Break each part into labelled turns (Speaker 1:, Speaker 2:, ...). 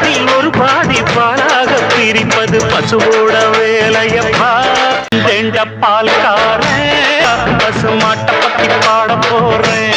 Speaker 1: பாட்டில் ஒரு பாதி பாலாக பிரிப்பது பசுவோட வேலையப்பா. ரெண்ட பால்காரன் பசு மாட்ட பத்தி பாட போறேன்.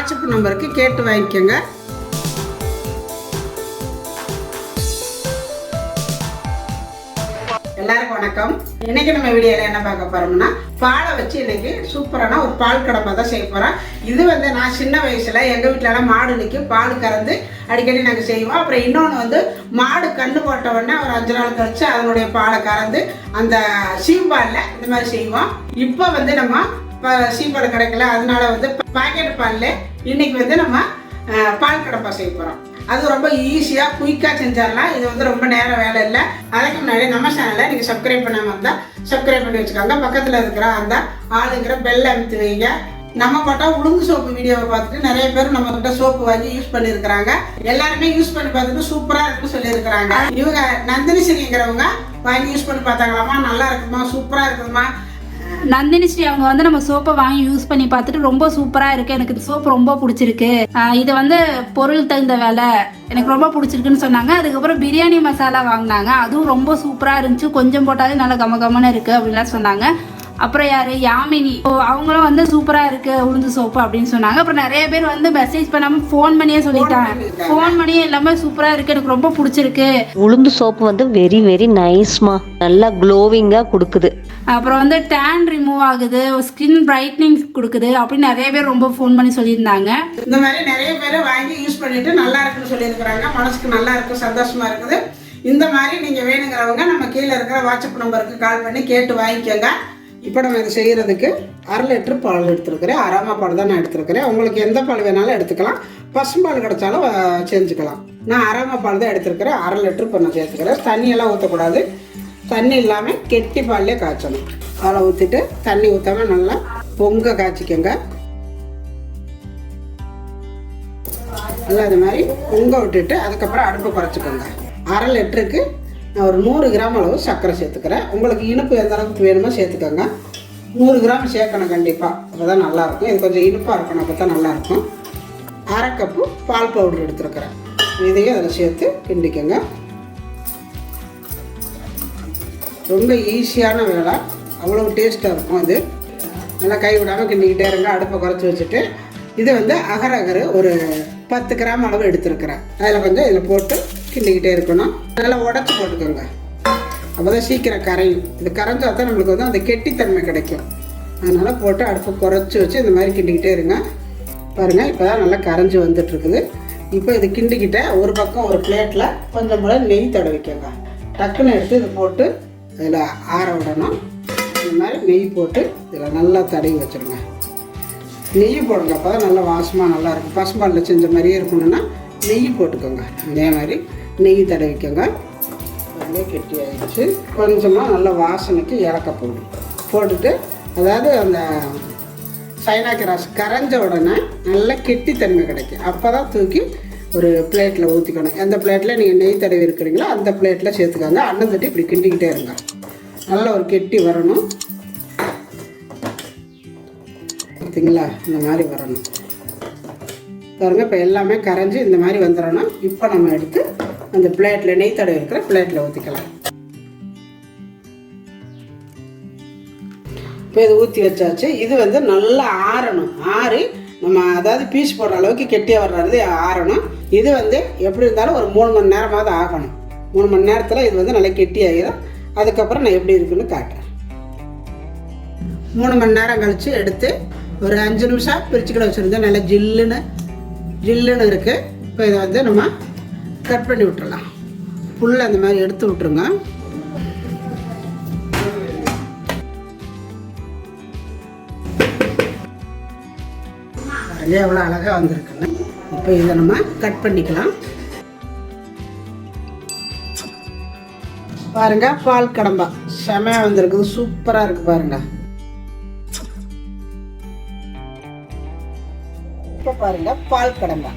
Speaker 2: வாட்ஸ்அப் நம்பருக்கு கேட்டு வாங்கிக்கோங்க. எல்லாருக்கும் வணக்கம். இன்னைக்கு நம்ம வீடியோல என்ன பார்க்க போறோம்னா பாலை வச்சு இன்னைக்கு சூப்பரான ஒரு பால் கடப்பை தான் செய்ய போறோம். இது வந்து நான் சின்ன வயசுல எங்க வீட்டுல மாடு நிற்கும் பால் கறந்து அடிக்கடி நாங்கள் செய்வோம். அப்புறம் இன்னொன்று வந்து மாடு கண்ணு போட்ட உடனே ஒரு அஞ்சு நாள் கழிச்சு அதனுடைய பாலை கறந்து அந்த சீம்பாலில் இந்த மாதிரி செய்வோம். இப்போ வந்து நம்ம சீம்பால் கிடைக்கல அதனால வந்து பாக்கெட் பாலில் இன்னைக்கு வந்து நம்ம பால் கடப்பா செய்ய போகிறோம் அது ரொம்ப ஈஸியாக குயிக்காக செஞ்சிடலாம். இது வந்து ரொம்ப நேரம் வேலை இல்லை. அதுக்கு முன்னாடி நம்ம சேனலை நீங்கள் சப்ஸ்கிரைப் பண்ணாமல் இருந்தால் சப்ஸ்கிரைப் பண்ணி வச்சுக்கோங்க. பக்கத்தில் இருக்கிற அந்த ஆளுங்கிற பெல் அமைத்து வைங்க. நம்ம போட்டால் உளுந்து சோப்பு வீடியோவை பார்த்துட்டு நிறைய பேர் நம்ம கிட்ட சோப்பு வாங்கி யூஸ் பண்ணியிருக்கிறாங்க எல்லாருமே யூஸ் பண்ணி பார்த்துட்டு சூப்பராக இருக்குன்னு சொல்லியிருக்கிறாங்க. இவங்க நந்தினி ஸ்ரீங்கிறவங்க வாங்கி யூஸ் பண்ணி பார்த்தாங்களாமா நல்லா இருக்குமா சூப்பராக இருக்குமா
Speaker 3: நந்தினி ஸ்ரீ அவங்க வந்து நம்ம சோப்பை வாங்கி யூஸ் பண்ணி பார்த்துட்டு ரொம்ப சூப்பராக இருக்கு. எனக்கு இந்த சோப்பு ரொம்ப பிடிச்சிருக்கு. இது வந்து பொருள் தகுந்த வேலை. எனக்கு ரொம்ப பிடிச்சிருக்குன்னு சொன்னாங்க. அதுக்கப்புறம் பிரியாணி மசாலா வாங்கினாங்க. அதுவும் ரொம்ப சூப்பராக இருந்துச்சு. கொஞ்சம் போட்டாலே நல்லா கம கமன்னு இருக்குது அப்படின்லாம் சொன்னாங்க. அப்புறம் யாரு? யாமினி. ஓ, அவங்களும் வந்து சூப்பரா இருக்கு உளுந்து சோப்பு அப்படின்னு சொன்னாங்க. அப்புறம் நிறைய பேர் வந்து மெசேஜ் பண்ணாம ஃபோன் பண்ணியே சொல்லிட்டாங்க. ஃபோன் பண்ணியே எல்லாமே சூப்பரா இருக்கு. எனக்கு ரொம்ப பிடிச்சிருக்கு.
Speaker 4: உளுந்து சோப்பு வந்து வெரி வெரி நைஸ்மா நல்லா க்ளோவிங்காக கொடுக்குது.
Speaker 3: அப்புறம் வந்து டேன் ரிமூவ் ஆகுது. ஸ்கின் பிரைட்னிங் கொடுக்குது. அப்படின்னு நிறைய பேர் ரொம்ப ஃபோன் பண்ணி சொல்லியிருந்தாங்க.
Speaker 2: இந்த மாதிரி நிறைய பேர் வாங்கி யூஸ் பண்ணிட்டு நல்லா இருக்குன்னு சொல்லியிருக்கிறாங்க. மனசுக்கு நல்லா இருக்கு சந்தோஷமா இருக்குது. இந்த மாதிரி நீங்க வேணுங்கிறவங்க நம்ம கீழே இருக்கிற வாட்ஸ்அப் நம்பருக்கு கால் பண்ணி கேட்டு வாங்கிக்கோங்க. இப்போ நம்ம இதை செய்கிறதுக்கு அரை லிட்டர் பால் எடுத்துருக்கிறேன். அராமா பால் தான் நான் எடுத்துருக்கிறேன். உங்களுக்கு எந்த பால் வேணாலும் எடுத்துக்கலாம். பசும்பால் கிடைச்சாலும் செஞ்சுக்கலாம். நான் அராமா பால் தான் எடுத்துருக்கிறேன். அரை லிட்டர் இப்போ நான் சேர்த்துக்கிறேன். தண்ணியெல்லாம் ஊற்றக்கூடாது தண்ணி இல்லாமல் கெட்டி பால்லே காய்ச்சணும். அதில் ஊற்றிட்டு தண்ணி ஊற்றாமல் நல்லா பொங்க காய்ச்சிக்கோங்க. நல்லா இது மாதிரி பொங்க விட்டுட்டு அதுக்கப்புறம் அடுப்பை குறைச்சிக்கோங்க. அரை லிட்டருக்கு நான் ஒரு நூறு கிராம் அளவு சர்க்கரை சேர்த்துக்கிறேன். உங்களுக்கு இனிப்பு எந்த அளவுக்கு வேணுமோ சேர்த்துக்கோங்க. நூறு கிராம் சேர்க்கணும் கண்டிப்பாக அப்போ தான் நல்லாயிருக்கும். இது கொஞ்சம் இனிப்பாக இருக்கணும் அப்போ தான் நல்லாயிருக்கும். அரை கப்பு பால் பவுடர் எடுத்துருக்குறேன். இதையும் அதில் சேர்த்து கிண்டிக்கோங்க. ரொம்ப ஈஸியான வேலை. அவ்வளோ டேஸ்ட்டாக இருக்கும் அது. நல்லா கை விடாமல் கிண்டிக்கிட்டே இருங்க. அடுப்பை குறைச்சி வச்சுட்டு. இது வந்து அகரகர் ஒரு பத்து கிராம் அளவு எடுத்துருக்குறேன். அதில் கொஞ்சம் இதில் போட்டு கிண்டிக்கிட்டே இருக்கணும். நல்லா உடச்சி போட்டுக்கோங்க. அப்போ தான் சீக்கிரம் கரையும். இது கரைஞ்சா தான் நம்மளுக்கு வந்து அந்த கெட்டித்தன்மை கிடைக்கும். அதனால் போட்டு அடுப்பை குறைச்சி வச்சு இந்த மாதிரி கிண்டிக்கிட்டே இருங்க. பாருங்கள் இப்போ தான் நல்லா கரைஞ்சி வந்துட்டுருக்குது. இப்போ இது கிண்டிக்கிட்ட ஒரு பக்கம் ஒரு பிளேட்டில் கொஞ்சம் போல நெய் தடவிக்கோங்க. டக்குன்னு எடுத்து இது போட்டு இதில் ஆற விடணும். இந்த மாதிரி நெய் போட்டு இதில் நல்லா தடவி வச்சுருங்க. நெய் போடுங்க அப்போ தான் நல்லா வாசமாக நல்லா இருக்கும். பசும்பாலில் செஞ்ச மாதிரியே இருக்கணும்னா நெய் போட்டுக்கோங்க. அதே மாதிரி நெய் தடவிக்கோங்க. அப்படியே கெட்டி ஆகிடுச்சு கொஞ்சமாக நல்லா வாசனைக்கு இறக்க போடும் போட்டுட்டு அதாவது அந்த சைனா கிராஸ் கரைஞ்ச உடனே நல்லா கெட்டித்தன்மை கிடைக்கும். அப்போ தான் தூக்கி ஒரு பிளேட்டில் ஊற்றிக்கணும் எந்த பிளேட்டில் நீங்கள் நெய் தடவி இருக்கிறீங்களோ அந்த பிளேட்டில் சேர்த்துக்கோங்க. அண்ணன் தட்டி இப்படி கிண்டிக்கிட்டே இருங்க. நல்ல ஒரு கெட்டி வரணும். பார்த்தீங்களா இந்த மாதிரி வரணும். பாருங்கள் இப்போ எல்லாமே கரைஞ்சி இந்த மாதிரி வந்துடணும். இப்போ நம்ம எடுத்து அந்த பிளேட்டில் நெய் தடவை இருக்கிற பிளேட்டில் ஊற்றிக்கலாம் இப்போ இது ஊற்றி வச்சாச்சு. இது வந்து நல்லா ஆறணும். ஆறி நம்ம அதாவது பீஸ் போடுற அளவுக்கு கெட்டியாக வர்றது ஆறணும். இது வந்து எப்படி இருந்தாலும் ஒரு மூணு மணி நேரமாவது ஆகணும். மூணு மணி நேரத்தில் இது வந்து நல்லா கெட்டியாகிடும் அதுக்கப்புறம் நான் எப்படி இருக்குன்னு காட்டுறேன். மூணு மணி நேரம் கழித்து எடுத்து ஒரு அஞ்சு நிமிஷம் பிரிச்சுக்கிட வச்சுருந்தேன் நல்லா ஜில்லுன்னு ஜில்லுன்னு இருக்குது இப்போ இதை வந்து நம்ம கட் பண்ணி விட்டுறலாம். புல்லை அந்த மாதிரி எடுத்து விட்ருங்க பாருங்க எவ்வளோ அழகாக வந்திருக்குன்னு இப்போ இதை நம்ம கட் பண்ணிக்கலாம். பாருங்க பால் கடம்பா. செமையா வந்திருக்குது. சூப்பராக இருக்கு பாருங்க. இப்போ பாருங்க பால் கடம்பா.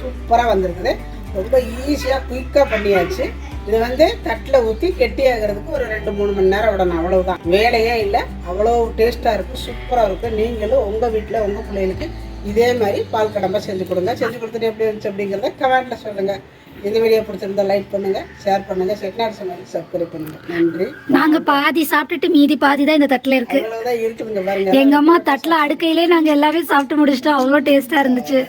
Speaker 2: சூப்பராக வந்திருக்குது. ரொம்ப ஈஸியாக குயிக்காக பண்ணியாச்சு. இது வந்து தட்டில் ஊற்றி கெட்டியாகிறதுக்கு ஒரு ரெண்டு மூணு மணி நேரம் விடணும். அவ்வளவுதான். வேலையே இல்லை. அவ்வளோ டேஸ்ட்டாக இருக்கும் சூப்பராக இருக்கும் நீங்களும் உங்கள் வீட்டில் உங்கள் பிள்ளைகளுக்கு இதே மாதிரி பால் கடம்பா செஞ்சு கொடுங்க. செஞ்சு கொடுத்துட்டு எப்படி இருந்துச்சு அப்படிங்கிறத கமெண்ட்டில் சொல்லுங்கள் இந்த வீடியோ பிடிச்சிருந்தா லைக் பண்ணுங்கள் ஷேர் பண்ணுங்கள் செக்னாட் சேனல் சப்ஸ்கிரைப் பண்ணுங்கள் நன்றி.
Speaker 5: நாங்க பாதி சாப்பிட்டுட்டு மீதி பாதி தான் இந்த தட்டுல இருக்கு.
Speaker 2: அவ்வளோதான் இருக்குதுங்க பாருங்க.
Speaker 5: எங்க அம்மா தட்டுல அடுக்கையிலே நாங்க எல்லாமே சாப்பிட்டு முடிச்சிட்டோம். அவ்வளோ டேஸ்டா இருந்துச்சு.